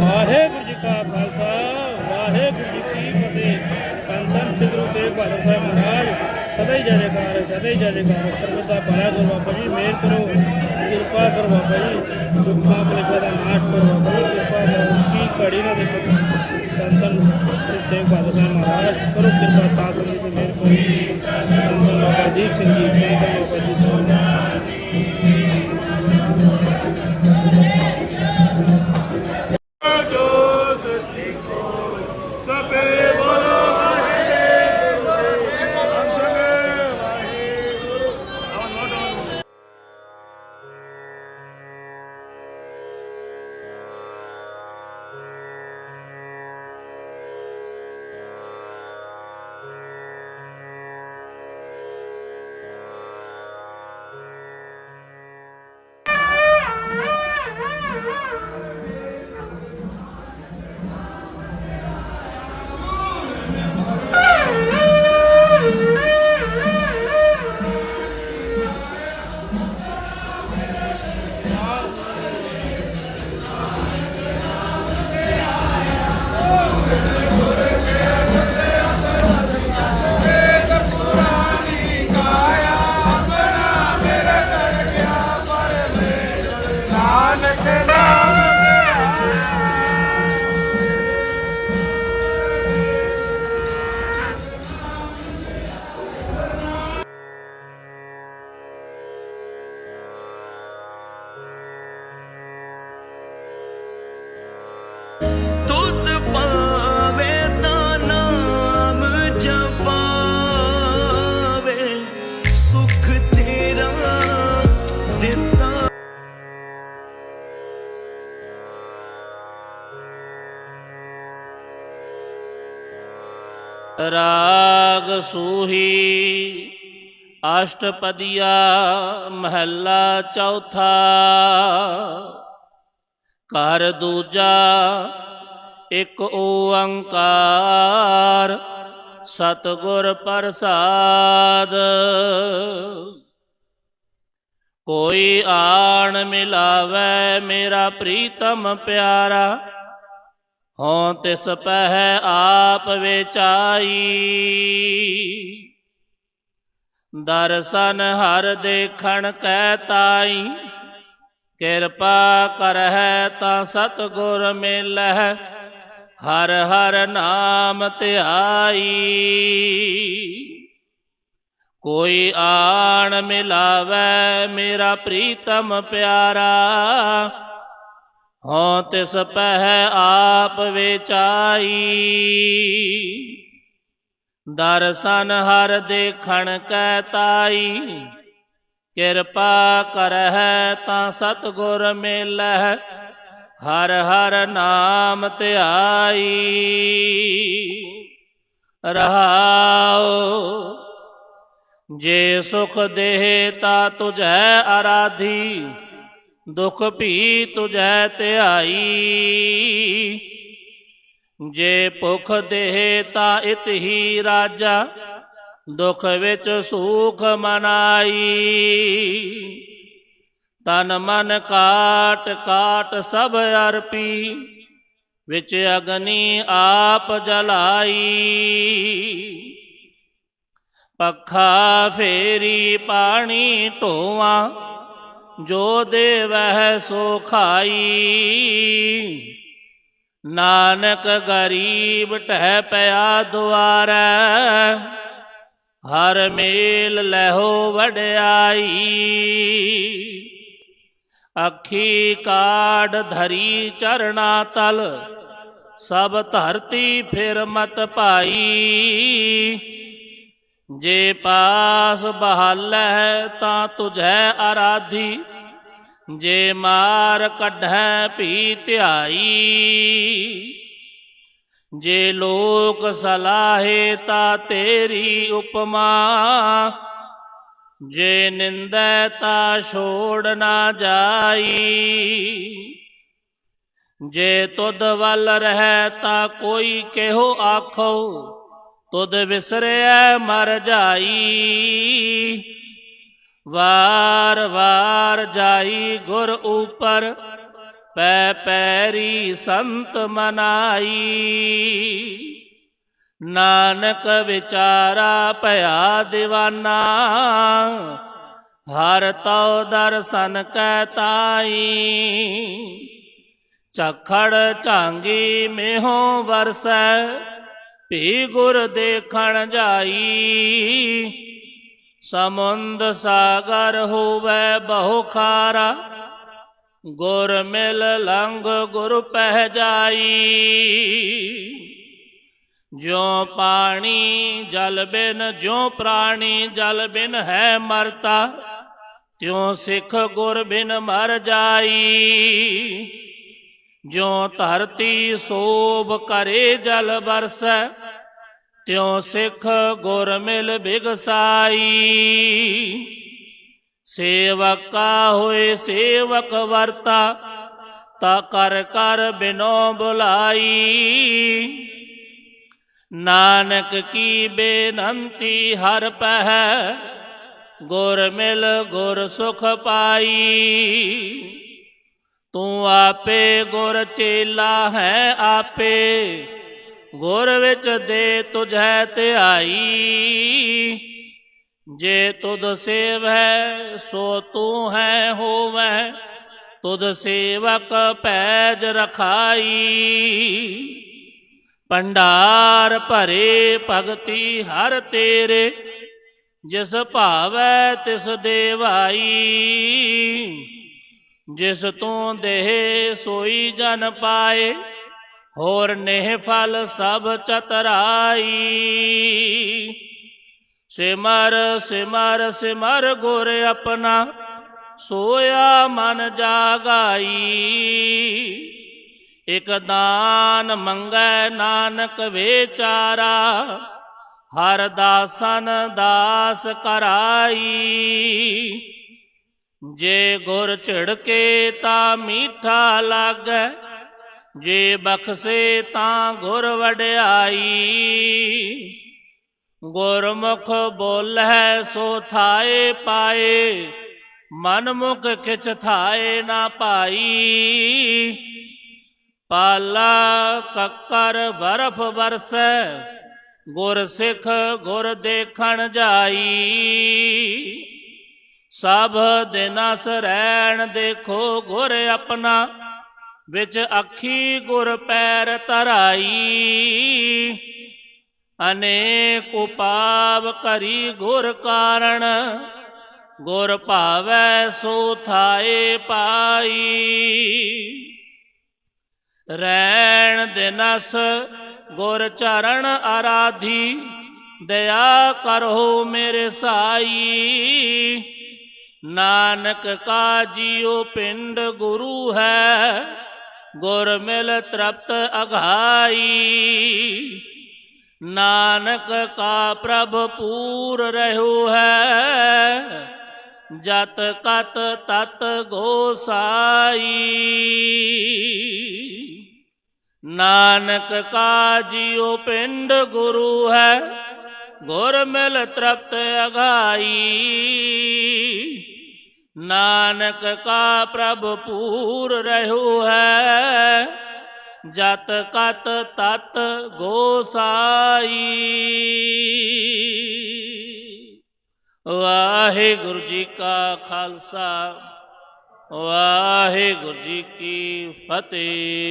ਵਾਹਿਗੁਰੂ ਜੀ ਕਾ ਖਾਲਸਾ ਵਾਹਿਗੁਰੂ ਜੀ ਕੀ ਫਤਿਹ। ਸੰਤਨ ਸਿਧਰੂ ਤੇ ਭਾਦਰ ਸਾਹਿਬ ਮਹਾਰਾਜ ਸਦਾ ਹੀ ਜੈ ਜੈਕਾਰ ਹੈ, ਸਦਾ ਹੀ ਜੈਕਾਰ। ਸਰਬਤ ਦਾ ਭਲਾ ਕਰੋ ਬਾਬਾ ਜੀ ਮਿਹਰ ਕਰੋ ਕਿਰਪਾ ਕਰੋ ਬਾਬਾ ਜੀ। ਦੁੱਖਾਂ ਕਲੇਸ਼ਾਂ ਦਾ ਨਾਸ਼ ਕਰੋ ਬਾਬਾ ਜੀ ਕਿਰਪਾ ਕਰੋ। ਕੀ ਘੜੀ ਨਾ ਦੇਖੋ। ਸੰਤਨ ਸਿੱਧੇ ਭਾਦਰ ਸਾਹਿਬ ਮਹਾਰਾਜ ਕਰੋ ਕਿਰਪਾ ਸਾਥ ਸੰਗਤ ਤੇ ਮਿਹਰ ਕਰੋ। ਸੰਤਨ ਬਾਬਾ ਜੀ ਸਿੰਘ ਜੀ ਸੰਤਨ ਬਾਬਾ ਜੀ। ਰਾਗ ਸੂਹੀ, ਅਸ਼ਟਪਦੀਆ ਮਹੱਲਾ ਚੌਥਾ। ਕਰ ਦੂਜਾ, ਇੱਕ ਓੰਕਾਰ, ਸਤਿਗੁਰ ਪ੍ਰਸਾਦ। ਕੋਈ ਆਣ ਮਿਲਾਵੇ ਮੇਰਾ ਪ੍ਰੀਤਮ ਪਿਆਰਾ ਹਉ ਤਿਸ ਪਹਿ ਆਪ ਵਿਚਾਈ। ਦਰਸ਼ਨ ਹਰ ਦੇਖਣ ਕੈ ਤਾਈ, ਕਿਰਪਾ ਕਰਹਿ ਤਾਂ ਸਤਿਗੁਰ ਮਿਲਹਿ, ਹਰ ਹਰ ਨਾਮ ਧਿਆਈ। ਕੋਈ ਆਣ ਮਿਲਾਵੇ ਮੇਰਾ ਪ੍ਰੀਤਮ ਪਿਆਰਾ ਹਉ ਤਿਸ ਪਹਿ ਆਪ ਵਿਚਾਈ। ਦਰਸ਼ਨ ਹਰ ਦੇਖਣ ਕੈ ਤਾਈ। ਕਿਰਪਾ ਕਰਹਿ ਤਾਂ ਸਤਿਗੁਰ ਮਿਲਹਿ, ਹਰ ਹਰ ਨਾਮ ਧਿਆਈ। ਰਹਾਉ, ਜੇ ਸੁਖ ਦੇਹ ਤਾ ਤੁਝੈ ਆਰਾਧੀ ਦੁਖ ਭੀ ਤੁਝੈ ਧਿਆਈ। ਜੇ ਭੁਖ ਦੇਹ ਤਾ ਇਤ ਹੀ ਰਾਜਾ, ਦੁਖ ਵਿੱਚ ਸੁਖ ਮਨਾਈ। ਤਨ ਮਨ ਕਾਟ ਕਾਟ ਸਭ ਅਰਪੀ, ਵਿੱਚ ਅਗਨੀ ਆਪ ਜਲਾਈ। ਪੱਖਾ ਫੇਰੀ ਪਾਣੀ ਢੋਵਾ ਜੋ ਦੇਵਹਿ ਸੋ ਖਾਈ। ਨਾਨਕ ਗਰੀਬ ਟਹਿ ਪਿਆ ਦੁਆਰੈ, ਹਰ ਮੇਲ ਲਹੋ ਵਡਿਆਈ। ਅੱਖੀ ਕਾੜ ਧਰੀ ਚਰਣਾ ਤਲ, ਸਭ ਧਰਤੀ ਫਿਰ ਮਤ ਭਾਈ ਜੇ ਪਾਸ ਬਹਾਲੈ ਤਾਂ ਤੁਝੈ ਆਰਾਧੀ, ਜੇ ਮਾਰ ਕੱਢੈ ਭੀ ਧਿਆਈ। ਜੇ ਲੋਕ ਸਲਾਹੇ ਤਾ ਤੇਰੀ ਉਪਮਾ, ਜੇ ਨਿੰਦੈ ਤਾ ਛੋੜ ਨਾ ਜਾਈ। ਜੇ ਤੁਧ ਵੱਲ ਰਹਿ ਤਾ ਕੋਈ ਕਿਹੋ ਆਖੋ ਤੁਧ ਵਿਸਰਿਐ ਮਰ ਜਾਈ। ਵਾਰ ਵਾਰ ਜਾਈ ਗੁਰ ਉਪਰ, ਪੈ ਪੈਰੀ ਸੰਤ ਮਨਾਈ। ਨਾਨਕ ਵਿਚਾਰਾ ਭਇਆ دیਵਾਨਾ ਹਰ ਤਉ ਦਰਸ਼ਨ ਕੈ ਤਾਈ। ਚਖੜ ਝਾਂਗੀ ਮੇਹੋਂ ਵਰਸੈ ਭੀ ਗੁਰ ਦੇਖਣ ਜਾਈ, ਸਮੁੰਦ ਸਾਗਰ ਹੋਵੇ ਬਹੁ ਖਾਰਾ, ਗੁਰ ਮਿਲ ਲੰਘ ਗੁਰ ਪਹਿ ਜਾਈ। ਜਿਉ ਪਾਣੀ ਜਲ ਬਿਨ, ਜਿਉ ਪ੍ਰਾਣੀ ਜਲ ਬਿਨ ਹੈ ਮਰਤਾ, ਤਿਉ ਸਿੱਖ ਗੁਰ ਬਿਨ ਮਰ ਜਾਈ। ਜਿਉ ਧਰਤੀ ਸੋਭ ਕਰੇ ਜਲ ਬਰਸੈ ਤਿਉ ਸਿੱਖ ਗੁਰ ਮਿਲ ਬਿਗਸਾਈ। ਸੇਵਕਾ ਹੋਏ ਸੇਵਕ ਵਰਤਾ, ਤਾ ਕਰ ਕਰ ਬਿਨੋ ਬੁਲਾਈ। ਨਾਨਕ ਕੀ ਬੇਨੰਤੀ ਹਰ ਪਹਿ, ਗੁਰ ਮਿਲ ਗੁਰ ਸੁਖ ਪਾਈ। ਤੂੰ ਆਪੇ ਗੁਰ ਚੇਲਾ ਹੈ ਆਪੇ ਗੁਰ ਵਿੱਚ ਦੇ ਤੁਝੈ ਧਿਆਈ। ਜੇ ਤੁਧ ਸੇਵੈ, ਸੋ ਤੂੰ ਹੈ ਹੋਵੈ। ਤੁਧ ਸੇਵਕ ਪੈਜ ਰਖਾਈ। ਭੰਡਾਰ ਭਰੇ ਭਗਤੀ ਹਰ ਤੇਰੇ, ਜਿਸ ਭਾਵੈ ਤਿਸ ਦੇਵਾਈ। ਜਿਸ ਤੂੰ ਦੇਹ ਸੋਈ ਜਨ ਪਾਏ ਹੋਰ ਨੇਹ ਫਲ ਸਭ ਚਤਰਾਈ। ਸਿਮਰ ਸਿਮਰ ਸਿਮਰ ਗੁਰ ਆਪਣਾ ਸੋਇਆ ਮਨ ਜਾਗਾਈ। ਇਕ ਦਾਨ ਮੰਗੈ ਨਾਨਕ ਵਿਚਾਰਾ, ਹਰ ਦਾਸਨ ਦਾਸ ਕਰਾਈ। ਜੇ ਗੁਰ ਝਿੜਕੇ ਤਾਂ ਮੀਠਾ ਲਾਗੈ ਜੇ ਬਖਸੇ ਤਾਂ ਗੁਰ ਵਡਿਆਈ। ਗੁਰਮੁਖ ਬੋਲੈ ਸੋ ਥਾਏ ਪਾਏ, ਮਨਮੁਖ ਮੁਖ ਥਾਏ ਨਾ ਪਾਈ ਪਾਲਾ ਕੱਕਰ ਬਰਫ ਵਰਸੈ, ਗੁਰ ਸਿੱਖ ਗੁਰ ਦੇਖਣ ਜਾਈ। ਸਭ ਦਿਨਸ ਰਹਿਣ ਦੇਖੋ ਗੁਰ ਆਪਣਾ ਵਿੱਚ ਅੱਖੀ ਗੁਰ ਪੈਰ ਤਰਾਈ ਅਨੇਕ ਉਪਾਵ ਕਰੀ ਗੁਰ ਕਾਰਣ, ਗੁਰ ਭਾਵੈ ਸੋ ਥਾਏ ਪਾਈ। ਰੈਣ ਦਿਨਸ ਗੁਰ ਚਰਨ ਆਰਾਧੀ, ਦਇਆ ਕਰੋ ਮੇਰੇ ਸਾਈ। ਨਾਨਕ ਕਾ ਜੀਉ ਪਿੰਡ ਗੁਰੂ ਹੈ ਗੁਰ ਮਿਲ ਤ੍ਰਪਤ ਅਘਾਈ ਨਾਨਕ ਕਾ ਪ੍ਰਭ ਪੂਰ ਰਹਿਉ ਹੈ। ਜਤ ਕਤ ਤਤ ਗੋਸਾਈ ਨਾਨਕ ਕਾ ਜੀਉ ਪਿੰਡ ਗੁਰੂ ਹੈ। ਗੁਰ ਮਿਲ ਤ੍ਰਪਤ ਅਘਾਈ ਨਾਨਕ ਕਾ ਪ੍ਰਭ ਪੂਰ ਰਹਿਉ ਹੈ, ਜਤ ਕਤ ਤਤ ਗੋਸਾਈ ਵਾਹਿਗੁਰੂ ਜੀ ਕਾ ਖਾਲਸਾ, ਵਾਹਿਗੁਰੂ ਜੀ ਕੀ ਫਤਿਹ।